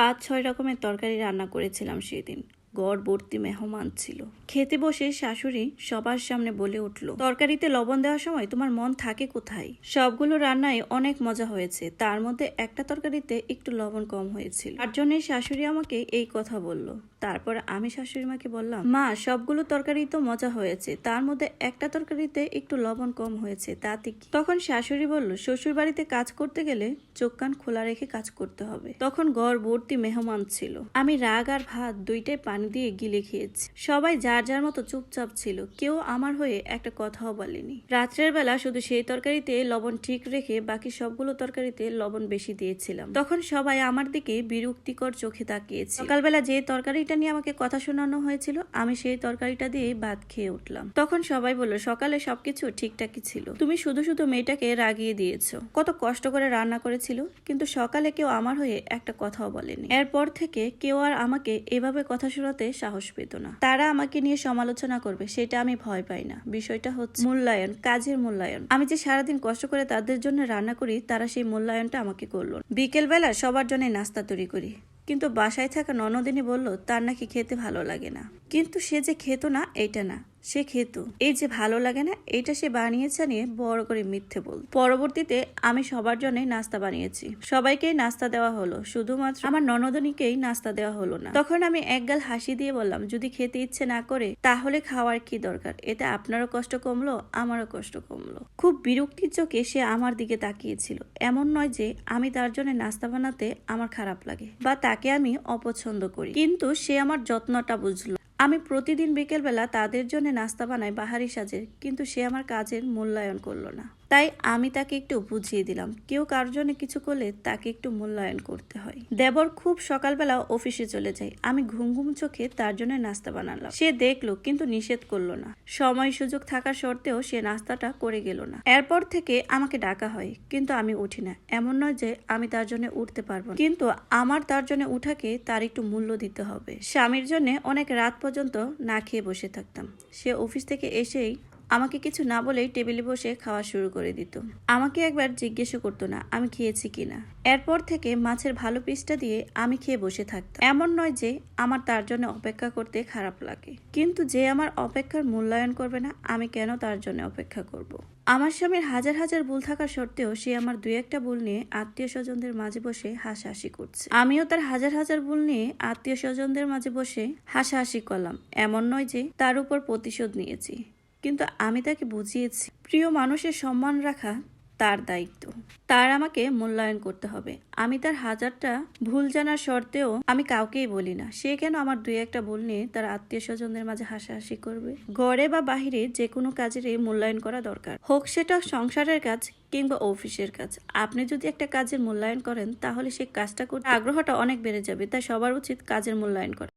পাঁচ ছয় রকমের তরকারি রান্না করেছিলাম সেদিন। গড়বর্তি মেহমান ছিল। খেতে বসে শাশুড়ি সবার সামনে বলে উঠল, তরকারিতে লবণ দেওয়ার সময় তোমার মন থাকে কোথায়? সবগুলো রান্নায় অনেক মজা হয়েছে। তার মধ্যে একটা তরকারিতে একটু লবণ কম হয়েছিল। তার জন্যই শাশুড়ি আমাকে এই কথা বলল। তারপর আমি শাশুড়ি মাকে বললাম, মা, সবগুলো তরকারি তো মজা হয়েছে। তার মধ্যে একটা তরকারিতে একটু লবণ কম হয়েছে, তাতে কি? তখন শাশুড়ি বলল শ্বশুর বাড়িতে কাজ করতে গেলে চোখ কান খোলা রেখে কাজ করতে হবে। তখন ঘর ভর্তি মেহমান ছিল। আমি রাগ আর ভাত দুইটাই পানি দিয়ে গিলে খেয়েছি। সবাই যার যার মতো চুপচাপ ছিল, কেউ আমার হয়ে একটা কথাও বলেনি। রাত্রের বেলা শুধু সেই তরকারিতে লবণ ঠিক রেখে বাকি সবগুলো তরকারিতে লবণ বেশি দিয়েছিলাম। তখন সবাই আমার দিকে বিরক্তিকর চোখে তাকিয়েছে সকালবেলা যে তরকারিটা নিয়ে আমাকে কথা শোনানো হয়েছিল, আমি সেই তরকারিটা দিয়ে ভাত খেয়ে উঠলাম। তখন সবাই বলল, সকালে সবকিছু ঠিকঠাকই ছিল। তুমি শুধু শুধু মেয়েটাকে রাগিয়ে দিয়েছ। কত কষ্ট করে রান্না করেছিল। কিন্তু সকালে কেউ আমার হয়ে একটা কথাও বলেনি। এরপর থেকে কেউ আর আমাকে এভাবে কথা শোনাতে সাহস পেত না। তারা আমাকে নিয়ে সমালোচনা করবে, সেটা আমি ভয় পাই না। বিষয়টা হচ্ছে মূল্যায়ন, কাজের মূল্যায়ন। আমি যে সারাদিন কষ্ট করে তাদের জন্য রান্না করি, তারা সেই মূল্যায়নটা আমাকে করল বিকেল বেলা সবার জন্য নাস্তা তৈরি করি। কিন্তু বাসায় থাকা ননদিনী বলল, তার নাকি খেতে ভালো লাগে না। কিন্তু সে যে খেত না, এইটা না। সে খেত। এই যে ভালো লাগে না, এইটা সে বানিয়েছে নিয়ে বড় করে মিথ্যে বল। পরবর্তীতে আমি সবার জন্যই নাস্তা বানিয়েছি। সবাইকেই নাস্তা দেওয়া হলো, শুধুমাত্র আমার ননদনীকেই নাস্তা দেওয়া হলো না। তখন আমি একগাল হাসি দিয়ে বললাম, যদি খেতে ইচ্ছে না করে, তাহলে খাওয়ার কি দরকার? এতে আপনারও কষ্ট কমলো, আমারও কষ্ট কমলো। খুব বিরক্তির চোখে সে আমার দিকে তাকিয়েছিল। এমন নয় যে আমি তার জন্য নাস্তা বানাতে আমার খারাপ লাগে, বা তাকে আমি অপছন্দ করি। কিন্তু সে আমার যত্নটা বুঝলো। আমি প্রতিদিন বিকেলবেলা তাদের জন্য নাস্তা বানাই বাহারি সাজে, কিন্তু সে আমার কাজের মূল্যায়ন করল না। তাই আমি তাকে একটু বুঝিয়ে দিলাম, কেউ কারোর জন্য কিছু করলে তাকে একটু মূল্যায়ন করতে হয়। দেবর খুব সকালবেলা অফিসে চলে যায়, আমি ঘুম ঘুম চোখে তার জন্য নাস্তা বানালাম। সে দেখল, কিন্তু নিষেধ করল না। সময় সুযোগ থাকার সত্ত্বেও সে নাস্তাটা করে গেল না। এরপর থেকে আমাকে ডাকা হয়, কিন্তু আমি উঠি না। এমন নয় যে আমি তার জন্য উঠতে পারব কিন্তু আমার তার জন্য উঠাকে তার একটু মূল্য দিতে হবে। স্বামীর জন্য অনেক রাত পর্যন্ত না খেয়ে বসে থাকতাম। সে অফিস থেকে এসেই আমাকে কিছু না বলেই টেবিলে বসে খাওয়া শুরু করে দিত। আমাকে একবার জিজ্ঞেসও করতো না, আমি খেয়েছি কিনা। এরপর থেকে মাছের ভালো পিসটা দিয়ে আমি খেয়ে বসে থাকতাম। এমন নয় যে আমার তার জন্য অপেক্ষা করতে খারাপ লাগে। কিন্তু যে আমার অপেক্ষার মূল্যায়ন করবে না, আমি কেন তার জন্য অপেক্ষা করব। আমার স্বামীর হাজার হাজার ভুল থাকা সত্ত্বেও সে আমার দুই একটা ভুল নিয়ে আত্মীয় স্বজনদের মাঝে বসে হাসাহাসি করছে। আমিও তার হাজার হাজার ভুল নিয়ে আত্মীয় স্বজনদের মাঝে বসে হাসাহাসি করলাম। এমন নয় যে তার উপর প্রতিশোধ নিয়েছি। কিন্তু আমি তাকে বুঝিয়েছি, প্রিয় মানুষের সম্মান রাখা তার দায়িত্ব। তার আমাকে মূল্যায়ন করতে হবে। আমি তার হাজারটা ভুল জানার সত্ত্বেও আমি কাউকেই বলি না। সে কেন আমার দুই একটা ভুল নিয়ে তার আত্মীয় স্বজনদের মাঝে হাসাহাসি করবে? ঘরে বা বাহিরে যে কোনো কাজেরই মূল্যায়ন করা দরকার। হোক সেটা সংসারের কাজ কিংবা অফিসের কাজ। আপনি যদি একটা কাজের মূল্যায়ন করেন, তাহলে সেই কাজটা করতে আগ্রহটা অনেক বেড়ে যাবে, তাই সবার উচিত কাজের মূল্যায়ন করা।